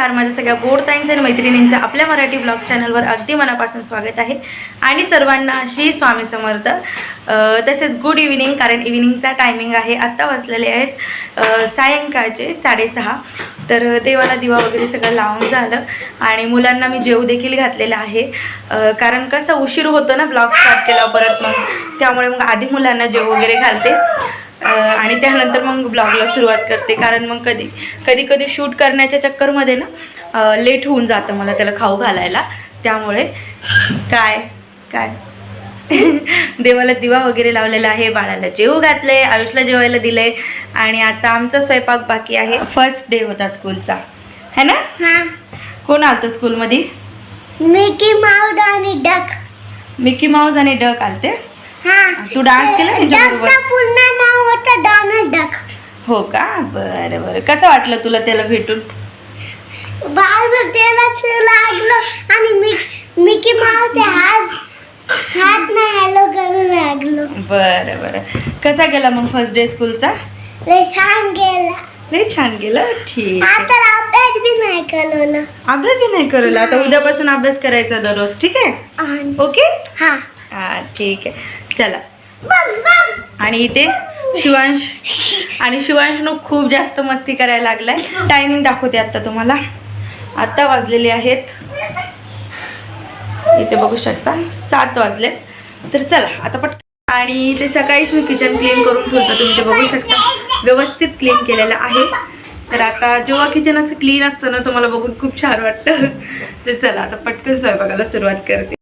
नमस्कार माझ्या सगळ्या गोड ताईंचं आणि मैत्रिणींचं आपल्या मराठी ब्लॉग चॅनलवर अगदी मनापासून स्वागत आहे. आणि सर्वांना श्री स्वामी समर्थ. तसेच गुड इव्हिनिंग कारण इव्हिनिंगचा टायमिंग आहे. आत्ता वाचलेले आहेत सायंकाळचे साडेसहा. तर देवाला दिवा वगैरे सगळं लावून झालं. आणि मुलांना मी जेव देखील घातलेला आहे. कारण कसं उशीर होतो ना ब्लॉग स्टार्ट केला परत मग. त्यामुळे मग आधी मुलांना जेव वगैरे घालते. आणि त्यानंतर मग ब्लॉगला सुरुवात करते. कारण मग कधी कधी कधी शूट करण्याच्या चक्करमध्ये ना लेट होऊन जातं मला त्याला खाऊ घालायला. त्यामुळे काय काय? देवाला दिवा वगैरे लावलेला आहे बाळाला जेव घातले आयुषला जेवायला दिले आणि आता आमचा स्वयंपाक बाकी आहे. फर्स्ट डे होता स्कूलचा है ना? हा. कोण आलतं स्कूलमध्ये मिकी माऊस आणि डक मिकी माऊस आणि डक आलते? तू डान्स केला त्यांच्याबरोबर? हो का? बरं बरं. कसं वाटलं तुला त्याला भेटून? लागलं आणि मिक मिकी माऊस ते हात हात नाही हॅलो करू लागलो. बरं बरं. कसा गेला मग फर्स्ट डे स्कूलचा लय छान गेला. लय छान गेलं? ठीक आहे. आता अभ्यास बी नाही केलं अभ्यास बी नाही करला? आता उद्यापासून अभ्यास करायचा दररोज ठीक आहे? ओके हा. हा ठीक आहे. चला. आणि इथे शिवांश आणि शिवांशनं खूप जास्त मस्ती करायला लागलाय. टायमिंग दाखवते आता तुम्हाला. आत्ता वाजलेले आहेत. इथे बघू शकता सात वाजले तर चला आता पट आणि ते सकाळीच मी किचन क्लीन करून ठेवतो. तुम्ही ते बघू शकता व्यवस्थित क्लीन केलेलं आहे. तर आता जेव्हा किचन असं क्लीन असतं ना तुम्हाला बघून खूप छान वाटतं. तर चला आता पटकन स्वयंपाकाला सुरुवात करते.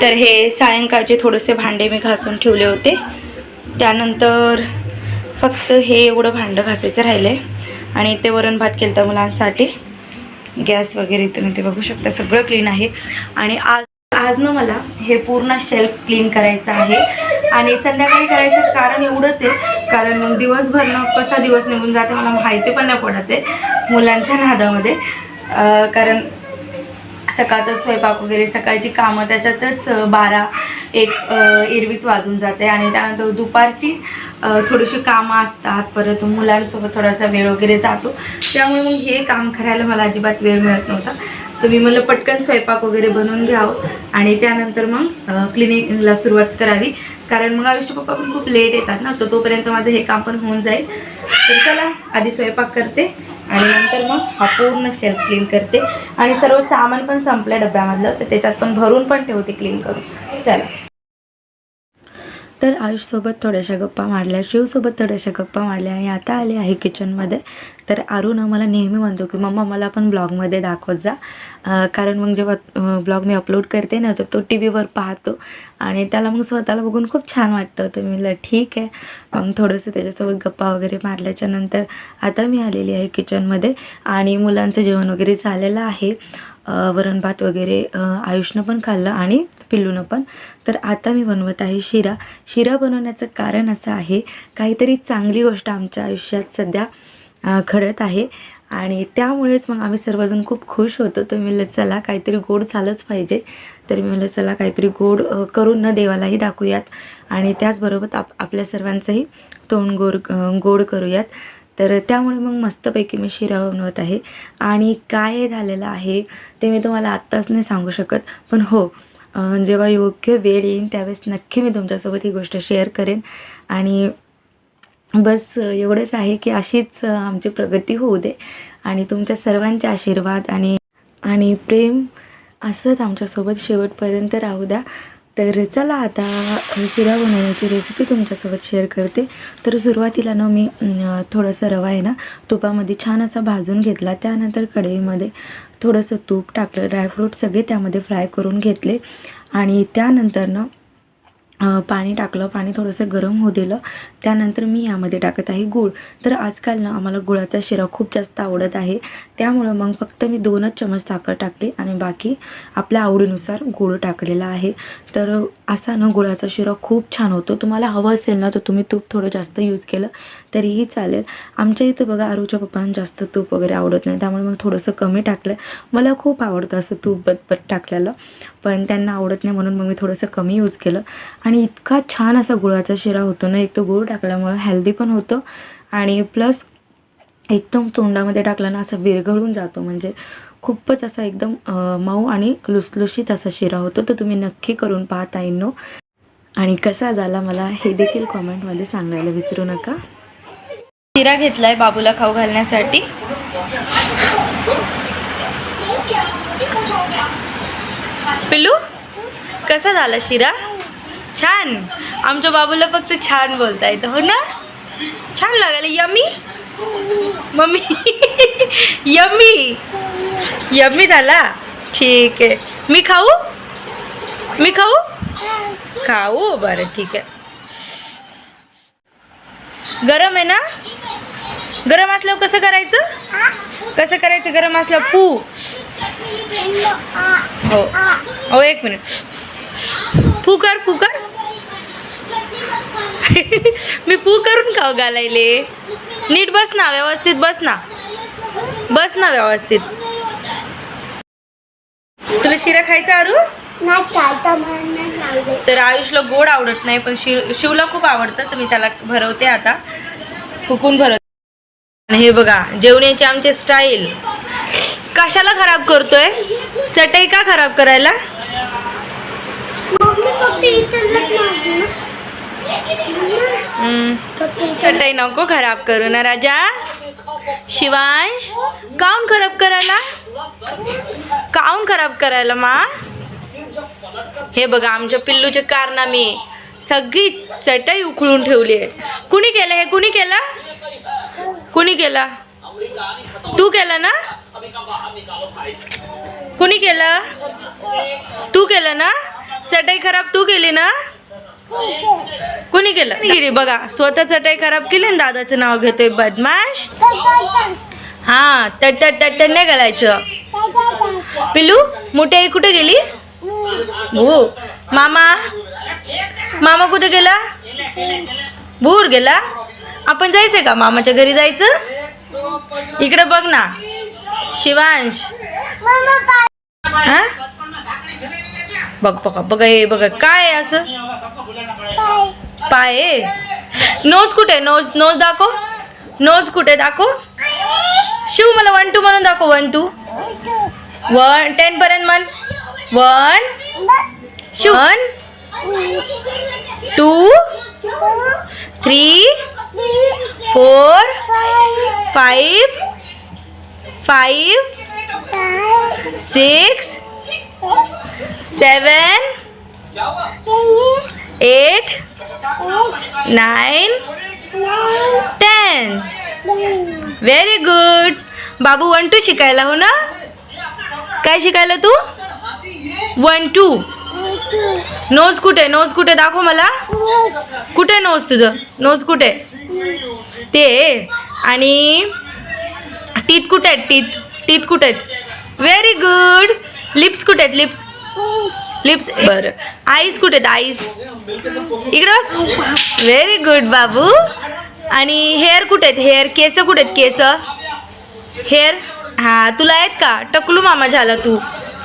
तर हे सायंकाळचे थोडेसे भांडे मी घासून ठेवले होते. त्यानंतर फक्त हे एवढं भांडं घासायचं राहिलं आहे आणि ते वरण भात केलं तर मुलांसाठी. गॅस वगैरे तुम्ही ते बघू शकता सगळं क्लीन आहे. आणि आज आज ना मला हे पूर्ण शेल्फ क्लीन करायचं आहे. आणि संध्याकाळी करायचं कारण एवढंच आहे. कारण मग दिवसभर कसा दिवस निघून जाते मला माहिती पण नाही पडत आहे मुलांच्या नादामध्ये. कारण सकाळचा स्वयंपाक वगैरे सकाळची कामं त्याच्यातच बारा एक एरवीच वाजून जाते. आणि त्यानंतर दुपारची थोडीशी कामं असतात. परत मुलांसोबत थोडासा वेळ वगैरे जातो. त्यामुळे मग हे काम करायला मला अजिबात वेळ मिळत नव्हता. तर मी म्हणलं पटकन स्वयंपाक वगैरे बनवून घ्यावं. आणि त्यानंतर मग क्लिनिकला सुरुवात करावी. कारण मग आयुष्य पप्पा पण खूप लेट येतात ना तर तोपर्यंत माझं हे काम पण होऊन जाईल. तर चला आधी स्वयंपाक करते आणि नंतर मग हा पूर्ण शेल्फ क्लीन करते. आणि सर्व सामान पण संपलं डब्यामधलं तर त्याच्यात पण भरून पण ठेवते क्लीन करून. चला. तर आयुषसोबत थोड्याशा गप्पा मारल्या शिवसोबत थोड्याशा गप्पा मारल्या आणि आता आले आहे किचनमध्ये तर अरुण मला नेहमी म्हणतो की मम्मा मला पण ब्लॉगमध्ये दाखवत जा. कारण मग जेव्हा ब्लॉग मी अपलोड करते ना तर तो टी व्हीवर पाहतो. आणि त्याला मग स्वतःला बघून खूप छान वाटतं. तर मी ठीक आहे. मग थोडंसं त्याच्यासोबत गप्पा वगैरे मारल्याच्या नंतर आता मी आलेली आहे किचनमध्ये. आणि मुलांचं जेवण वगैरे झालेलं आहे. वरण भात वगैरे अ, आयुषनं पण खाल्लं आणि पिल्लूनं पण. तर आता मी बनवत आहे शिरा. शिरा बनवण्याचं कारण असं आहे काहीतरी चांगली गोष्ट आमच्या आयुष्यात सध्या घडत आहे. आणि त्यामुळेच मग आम्ही सर्वजण खूप खुश होतो. तर मी म्हणलं चला काहीतरी गोड झालंच पाहिजे. तर मी म्हणलं चला काहीतरी गोड करून न देवालाही दाखवूयात. आणि त्याचबरोबर आप आपल्या सर्वांचंही तोंड गोड गोड करूयात. तर त्यामुळे मग मस्तपैकी मी शिरा बनवत आहे. आणि काय झालेलं आहे ते मी तुम्हाला आत्ताच नाही सांगू शकत. पण हो जेव्हा योग्य वेळ येईन त्यावेळेस नक्की मी तुमच्यासोबत ही गोष्ट शेअर करेन. आणि बस एवढंच आहे की अशीच आमची प्रगती होऊ दे. आणि तुमच्या सर्वांचे आशीर्वाद आणि आणि प्रेम असंच आमच्यासोबत शेवटपर्यंत राहू द्या. तर चला आता शिरा बनवण्याची रेसिपी तुमच्यासोबत शेअर करते. तर सुरुवातीला ना मी थोडंसं रवा आहे ना तुपामध्ये छान असा भाजून घेतला. त्यानंतर कढईमध्ये थोडंसं तूप टाकलं ड्रायफ्रूट सगळे त्यामध्ये फ्राय करून घेतले. आणि त्यानंतर ना पाणी टाकलं पाणी थोडंसं गरम होऊ दिलं. त्यानंतर मी यामध्ये टाकत आहे गूळ. तर आजकाल ना आम्हाला गुळाचा शिरा खूप जास्त आवडत आहे. त्यामुळं मग फक्त मी दोनच चमच साखर टाकली आणि बाकी आपल्या आवडीनुसार गूळ टाकलेला आहे. तर असा ना गुळाचा शिरा खूप छान होतो. तुम्हाला हवं असेल ना तर तुम्ही तूप थोडं जास्त यूज केलं तरीही चालेल. आमच्या इथं बघा आरूच्या पप्पांना जास्त तूप वगैरे आवडत नाही. त्यामुळे मग थोडंसं कमी टाकलं. मला खूप आवडतं असं तूप बटबट टाकलेलं. पण त्यांना आवडत नाही म्हणून मग मी थोडंसं कमी यूज केलं. आणि आणि इतका छान असा गुळाचा शिरा होतो ना एक तो गुळ टाकल्यामुळं हेल्दी पण होतं. आणि प्लस एकदम तोंडामध्ये टाकला ना असा विरघळून जातो. म्हणजे खूपच असा एकदम मऊ आणि लुसलुशीत असा शिरा होतो. तर तुम्ही नक्की करून पाहता येईनो आणि कसा झाला मला हे देखील कॉमेंटमध्ये सांगायला विसरू नका. शिरा घेतलाय बाबूला खाऊ घालण्यासाठी. पिलू कसा झाला शिरा? छान. आमच्या बाबूला फक्त छान बोलता येतं हो ना? छान लागेल यमी मम्मी? यम्मी? यम्मी झाला? ठीक आहे. मी खाऊ? मी खाऊ? खाऊ? बरं ठीक आहे. गरम आहे ना? गरम असल्यावर कसं करायचं? कसं करायचं गरम असल्यावर? पू. हो. हो एक मिनिट. फुकर कर फू कर. मी फू करून खाऊ घालायले. नीट बस ना व्यवस्थित बस ना. बस ना व्यवस्थित. तुला शिरा खायचा अरू? तर आयुषला गोड आवडत नाही पण शिव शिवला खूप आवडतं तर मी त्याला भरवते आता. फुकून भरवते. आणि हे बघा जेवण्याची आमचे स्टाईल. कशाला खराब करतोय? चटई का खराब करायला? मम्मी चटई नको खराब करू ना राजा. शिवांश काऊन खराब करायला? काऊन खराब करायला मा? हे बघा आमच्या पिल्लूचे कारनामे सगळी चटई उकळून ठेवली आहे. कुणी केलं हे? कुणी केलं? कुणी केला? तू केलं ना? कुणी केलं? तू केलं ना? चटई खराब तू केली ना? कुणी केलं? गिरी बघा स्वतः चटई खराब केली आणि दादाचं नाव घेतोय बदमाश. हा तट तट तट नाही घालायचं. पिल्लू मोठी आई कुठे गेली? भू. मामा मामा कुठे गेला? भूर गेला. आपण जायचंय का मामाच्या घरी जायचं? इकडे बघ ना. शिवांश. हा? बघ बघा बघा हे बघा काय आहे असं? पाय नोज कुठे? नोज नोज दाखव. नोज कुठे? दाखव. शिव मला वन टू म्हणून दाखव वन टू वन टेन पर्यंत म्हण. One Shiv. One two three four five five six seven eight nine ten. Very good बाबू वन टू शिकायला हो ना? काय शिकायला तू? वन टू नोज कुठे? नोज कुठे? दाखव मला. कुठे नोज तुझं? नोज कुठे? ते. आणि टीथ कुठे आहेत? टीथ टीथ कुठे आहेत? व्हेरी गुड लिप्स कुठे आहेत? लिप्स लिप्स बरं आईज कुठे आहेत? आईज इकडं व्हेरी गुड बाबू. आणि हेअर कुठे आहेत? हेअर केस कुठे आहेत? केस. हेअर हा तुला आहेत का? टकलू मामा झाला तू.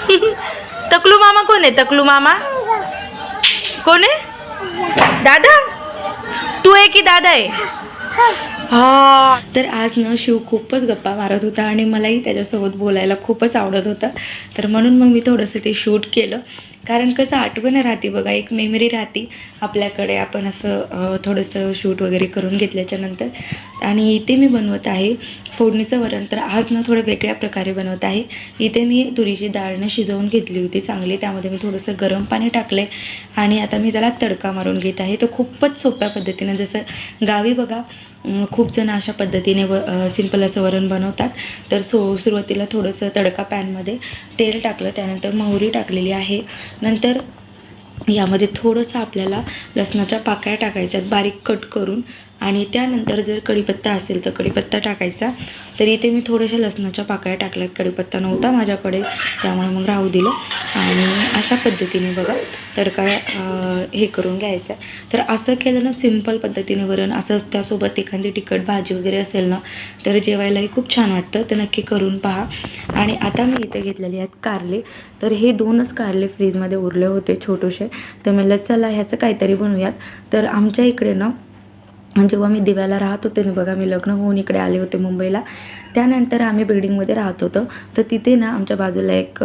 तकलू मामा कोण आहे? तकलू मामा? कोण आहे? दादा? तू आहे की दादा आहे? हा तर आज ना शिव खूपच गप्पा मारत होता आणि मलाही त्याच्यासोबत बोलायला खूपच आवडत होतं. तर म्हणून मग मी थोडंसं ते शूट केलं. कारण कसं आठवण राहते बघा एक मेमरी राहते आपल्याकडे. आपण असं थोडंसं शूट वगैरे करून घेतल्याच्या नंतर. आणि इथे मी बनवत आहे फोडणीचं वरण. तर आज ना थोडं वेगळ्या प्रकारे बनवत आहे. इथे मी तुरीची डाळनं शिजवून घेतली होती चांगली. त्यामध्ये मी थोडंसं गरम पाणी टाकले आणि आता मी त्याला तडका मारून घेत आहे. तर खूपच सोप्या पद्धतीनं जसं गावी बघा खूप जण अशा पद्धतीने व सिंपल असं वरण बनवतात. तर सो सुरुवातीला थोडंसं तडका पॅनमध्ये तेल टाकलं त्यानंतर मोहरी टाकलेली आहे. नंतर यामध्ये थोडंसं आपल्याला लसणाच्या पाकळ्या टाकायच्यात बारीक कट करून आणि त्यानंतर जर कढीपत्ता असेल तर कढीपत्ता टाकायचा. तर इथे मी थोड्याशा लसणाच्या पाकळ्या टाकल्यात. कढीपत्ता नव्हता माझ्याकडे त्यामुळे मग राहू दिलं. आणि अशा पद्धतीने बघा तडका हे करून घ्यायचा. तर असं केलं ना सिंपल पद्धतीने वरण असं त्यासोबत एखादी तिखट भाजी वगैरे असेल ना तर जेवायलाही खूप छान वाटतं. तर नक्की करून पहा. आणि आता मी इथे घेतलेले आहेत कारले. तर हे दोनच कारले फ्रीजमध्ये उरले होते छोटेसे. तर म्हणलं चला ह्याचं काहीतरी बनवूयात. तर आमच्या इकडे ना जेव्हा मी दिव्याला राहत होते ना बघा मी लग्न होऊन इकडे आले होते मुंबईला. त्यानंतर आम्ही बिल्डिंगमध्ये राहत होतो. तर तिथे ना आमच्या बाजूला एक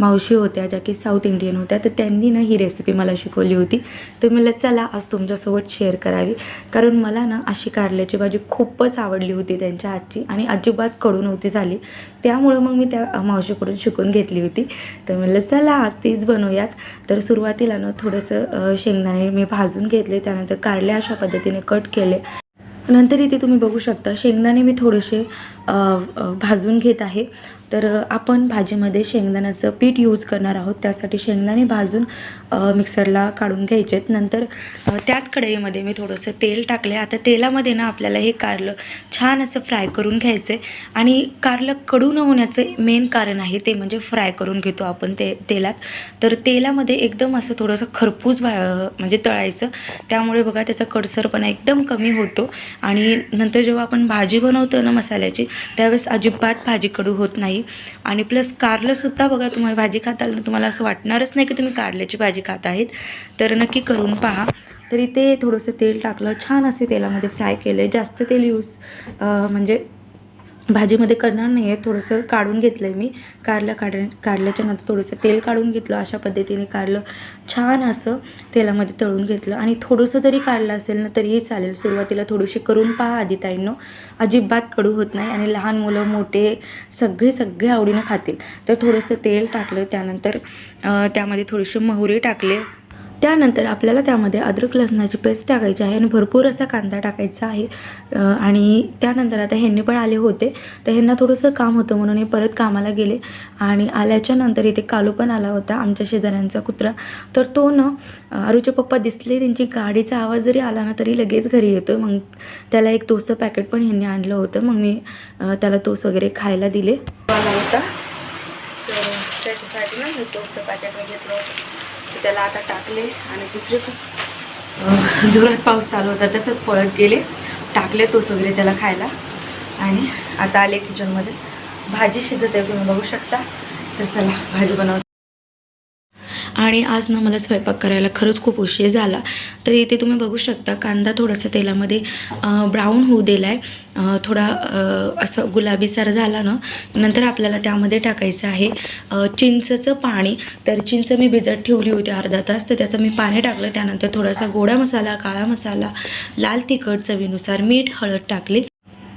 मावशी होत्या ज्या की साऊथ इंडियन होत्या. तर त्यांनी ना ही रेसिपी मला शिकवली होती. तर मला चला आज तुमच्यासोबत शेअर करावी. कारण मला ना अशी कारल्याची भाजी खूपच आवडली होती त्यांच्या हातची आणि अजिबात कडून नव्हती झाली. त्यामुळं मग मी त्या मावशीकडून शिकून घेतली होती. तर म्हणलं चला आज तीच बनवूयात. तर सुरुवातीला ना थोडंसं शेंगदाणे मी भाजून घेतले. त्यानंतर कारले अशा पद्धतीने कट केले. नंतर इथे तुम्ही बघू शकता शेंगदाणे मी थोडेसे भाजून घेत आहे. तर आपण भाजीमध्ये शेंगदाण्याचं पीठ यूज करणार आहोत. त्यासाठी शेंगदाणे भाजून मिक्सरला काढून घ्यायचेत. नंतर त्याच कढईमध्ये मी थोडंसं तेल टाकले आता तेलामध्ये ना आपल्याला हे कारलं छान असं फ्राय करून घ्यायचं आहे आणि कारलं कडू न होण्याचं मेन कारण आहे ते म्हणजे फ्राय करून घेतो आपण ते तेलात. तर तेलामध्ये एकदम असं थोडंसं खरपूस भा म्हणजे तळायचं. त्यामुळे बघा त्याचा कडसरपणा एकदम कमी होतो. आणि नंतर जेव्हा आपण भाजी बनवतो ना मसाल्याची त्यावेळेस अजिबात भाजी कडू होत नाही. आणि प्लस कारलंसुद्धा बघा तुम्हाला भाजी खाताल ना तुम्हाला असं वाटणारच नाही की तुम्ही कारल्याची भाजी खात आहेत. तर नक्की करून पहा. तर इथे थोडंसं तेल टाकलं. छान असे तेलामध्ये फ्राय केले. जास्त तेल यूज म्हणजे भाजीमध्ये करणार नाही आहे थोडंसं काढून घेतलं आहे मी. कारलं काढ कारल्याच्या नंतर थोडंसं तेल काढून घेतलं अशा पद्धतीने. कारलं छान असं तेलामध्ये तळून घेतलं. आणि थोडंसं जरी काढलं असेल ना तरीही चालेल. सुरुवातीला थोडीशी करून पहा आधी ताईंनो. अजिबात कडू होत नाही आणि लहान मुलं मोठे सगळे सगळे आवडीनं खातील. तर थोडंसं तेल टाकलं. त्यानंतर त्यामध्ये थोडीशी मोहरी टाकले. त्यानंतर आपल्याला त्यामध्ये अद्रक लसणाची पेस्ट टाकायची आहे आणि भरपूर असा कांदा टाकायचा आहे. आणि त्यानंतर आता ह्यांनी पण आले होते. तर ह्यांना थोडंसं काम होतं म्हणून हे परत कामाला गेले. आणि आल्याच्यानंतर इथे कालू पण आला होता आमच्या शेजाऱ्यांचा कुत्रा. तर तो ना अरुचे पप्पा दिसले त्यांची गाडीचा आवाज जरी आला ना तरी लगेच घरी येतो मग त्याला एक तोसचं पॅकेट पण ह्यांनी आणलं होतं. मग मी त्याला तोस वगैरे खायला दिले. आला होता. तर त्याच्यासाठी ना मी तोसचं पॅकेट घेतलं होतं. तर त्याला आता टाकले आणि दुसरे जोरात पाऊस चालू होता तसंच पळत गेले. टाकले तोस वगैरे त्याला खायला. आणि आता आले किचनमध्ये भाजी शिजत आहे तुम्ही बघू शकता. तर चला भाजी बनव आणि आज ना मला स्वयंपाक करायला खरंच खूप उशीर झाला. तर इथे तुम्ही बघू शकता कांदा थोडासा तेलामध्ये ब्राऊन होऊ दिला आहे थोडा असं गुलाबीसार झाला ना नंतर आपल्याला त्यामध्ये टाकायचं आहे चिंचचं पाणी. तर चिंच मी भिजत ठेवली होती अर्धा तास तर त्याचं मी पाणी टाकलं. त्यानंतर थोडासा गोडा मसाला काळा मसाला लाल तिखट चवीनुसार मीठ हळद टाकली.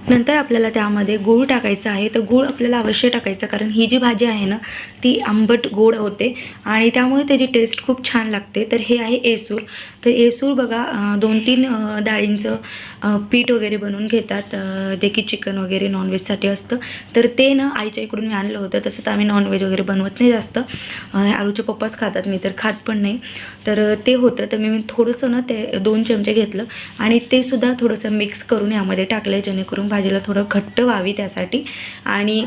नंतर आपल्याला त्यामध्ये गूळ टाकायचा आहे. तर गूळ आपल्याला अवश्य टाकायचा कारण ही जी भाजी आहे ना ती आंबट गोड होते. आणि त्यामुळे त्याची टेस्ट खूप छान लागते. तर हे आहे एसूर तर एसूर बघा दोन तीन डाळींचं पीठ वगैरे बनवून घेतात. देखील की चिकन वगैरे नॉनव्हेजसाठी असतं. तर ते ना आईच्या इकडून मी आणलं होतं. तसं तर आम्ही नॉनव्हेज वगैरे बनवत नाही जास्त. आळूचे पप्पाच खातात मी तर खात पण नाही. तर ते होतं. तर मी थोडंसं ना ते दोन चमचे घेतलं. आणि ते सुद्धा थोडंसं मिक्स करून यामध्ये टाकलं जेणेकरून भाजीला थोडं घट्ट व्हावी त्यासाठी. आणि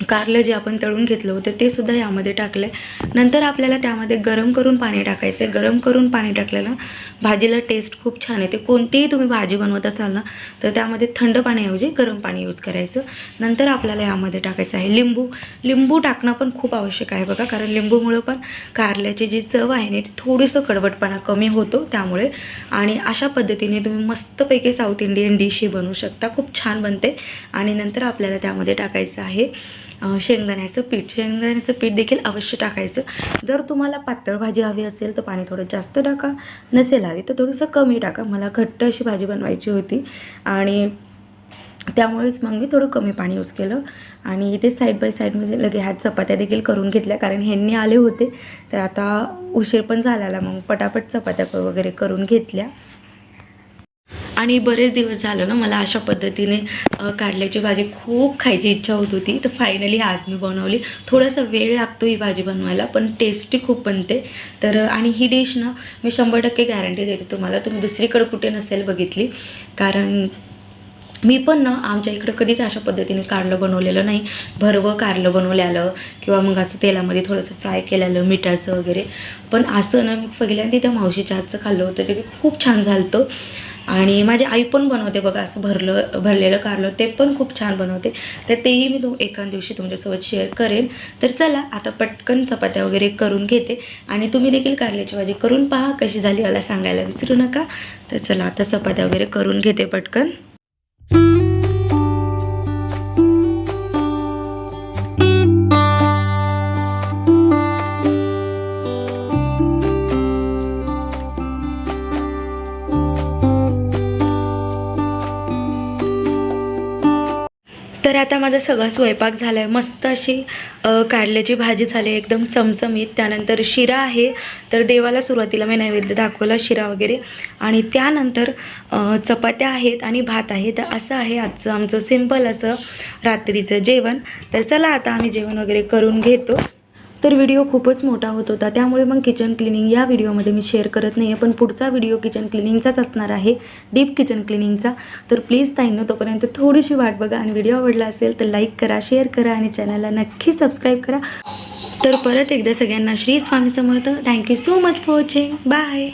कारलं जे आपण तळून घेतलं होतं ते सुद्धा यामध्ये टाकलं आहे नंतर आपल्याला त्यामध्ये गरम करून पाणी टाकायचं आहे गरम करून पाणी टाकल्यानं भाजीला टेस्ट खूप छान येते. कोणतीही तुम्ही भाजी बनवत असाल ना तर त्यामध्ये थंड पाण्याऐवजी गरम पाणी यूज करायचं. नंतर आपल्याला यामध्ये टाकायचं आहे लिंबू. लिंबू टाकणं पण खूप आवश्यक आहे बघा कारण लिंबूमुळं पण कारल्याची जी चव आहे ना ती थोडंसं कडवटपणा कमी होतो त्यामुळे. आणि अशा पद्धतीने तुम्ही मस्तपैकी साऊथ इंडियन डिश ही बनवू शकता. खूप छान बनते. आणि नंतर आपल्याला त्यामध्ये टाकायचं आहे शेंगदाण्याचं पीठ. शेंगदाण्याचं पीठ देखील अवश्य टाकायचं. जर तुम्हाला पातळ भाजी हवी असेल तर पाणी थोडं जास्त टाका. नसेल हवी तर थोडंसं कमी टाका. मला घट्ट अशी भाजी बनवायची होती. आणि त्यामुळेच मग मी थोडं कमी पाणी यूज केलं. आणि इथे साईड बाय साईडमध्ये लगे ह्यात चपात्या देखील करून घेतल्या. कारण ह्यांनी आले होते. तर आता उशीर पण झालेला. मग पटापट चपात्या वगैरे करून घेतल्या. आणि बरेच दिवस झालं ना मला अशा पद्धतीने कारल्याची भाजी खूप खायची इच्छा होत होती. तर फायनली आज मी बनवली. थोडासा वेळ लागतो ही भाजी बनवायला पण टेस्टी खूप बनते. तर आणि ही डिश ना मी शंभर टक्के गॅरंटी देते तुम्हाला. तुम्ही दुसरीकडे कुठे नसेल बघितली. कारण मी पण ना आमच्या इकडं कधीच अशा पद्धतीने कारलं बनवलेलं नाही. भरवं कारलं बनवलेलं किंवा मग असं तेलामध्ये थोडंसं फ्राय केलेलं मिठाचं वगैरे. पण असं ना मी पहिल्यांदा त्या मावशीच्या हातचं खाल्लं होतं जे की खूप छान झालं होतं आणि माझी आई पण बनवते बघा असं भरलं भरलेलं कारलं ते पण खूप छान बनवते. तर तेही मी तुम एका दिवशी तुमच्यासोबत शेअर करेन. तर चला आता पटकन चपात्या वगैरे करून घेते. आणि तुम्ही देखील कारल्याची भाजी करून पहा कशी झाली मला सांगायला विसरू नका. तर चला आता चपात्या वगैरे करून घेते पटकन. आता माझा सगळा स्वयंपाक झाला आहे मस्त अशी कारल्याची भाजी झाली आहे एकदम चमचमीत. त्यानंतर शिरा आहे तर देवाला सुरुवातीला मी नैवेद्य दाखवला शिरा वगैरे. आणि त्यानंतर चपात्या आहेत आणि भात आहे. तर असं आहे आजचं आमचं सिंपल असं रात्रीचं जेवण. तर चला आता आम्ही जेवण वगैरे करून घेतो. तर व्हिडिओ खूपच मोठा होत होता. त्यामुळे मग किचन क्लिनिंग या व्हिडिओमध्ये मी शेअर करत नाही आहे पण पुढचा व्हिडिओ किचन क्लिनिंगचाच असणार आहे. डीप किचन क्लिनिंगचा तर प्लीज ताईंनो तोपर्यंत थोडीशी वाट बघा. आणि व्हिडिओ आवडला असेल तर लाईक करा शेअर करा आणि चॅनलला नक्की सबस्क्राईब करा. तर परत एकदा सगळ्यांना Shri Swami Samarth. Thank you so much for watching bye